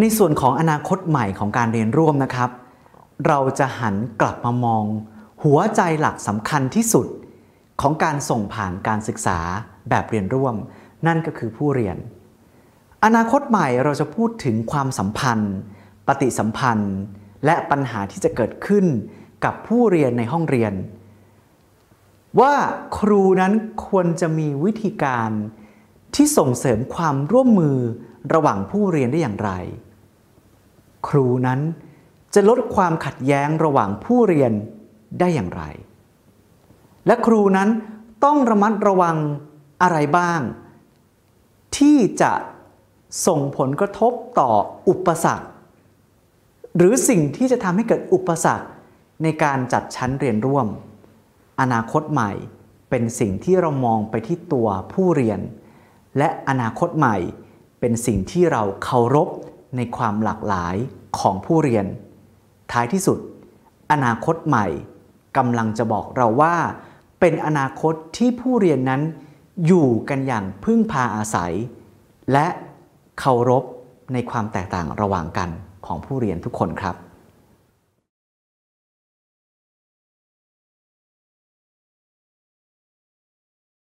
ในส่วนของอนาคตใหม่ของการเรียนร่วมนะครับ เราจะหันกลับมามอง หัวใจหลักสำคัญที่สุดของการส่งผ่านการศึกษาแบบเรียนร่วม นั่นก็คือผู้เรียน อนาคตใหม่เราจะพูดถึงความสัมพันธ์ ปฏิสัมพันธ์ และปัญหาที่จะเกิดขึ้นกับผู้เรียนในห้องเรียน ว่าครูนั้นควรจะมีวิธีการที่ส่งเสริมความร่วมมือระหว่างผู้เรียนได้อย่างไร ครูนั้นจะลดความขัดแย้งระหว่างผู้เรียนได้อย่างไร และครูนั้นต้องระมัดระวังอะไรบ้าง ที่จะส่งผลกระทบต่ออุปสรรค หรือสิ่งที่จะทำให้เกิดอุปสรรคในการจัดชั้นเรียนร่วม อนาคตใหม่เป็นสิ่งที่เรามองไปที่ตัวผู้เรียน และอนาคตใหม่เป็นสิ่งที่เราเคารพ ในความหลากหลายของผู้เรียน ท้ายที่สุด อนาคตใหม่กำลังจะบอกเราว่า เป็นอนาคตที่ผู้เรียนนั้นอยู่กันอย่างพึ่งพาอาศัย และเคารพในความแตกต่างระหว่างกันของผู้เรียนทุกคนครับ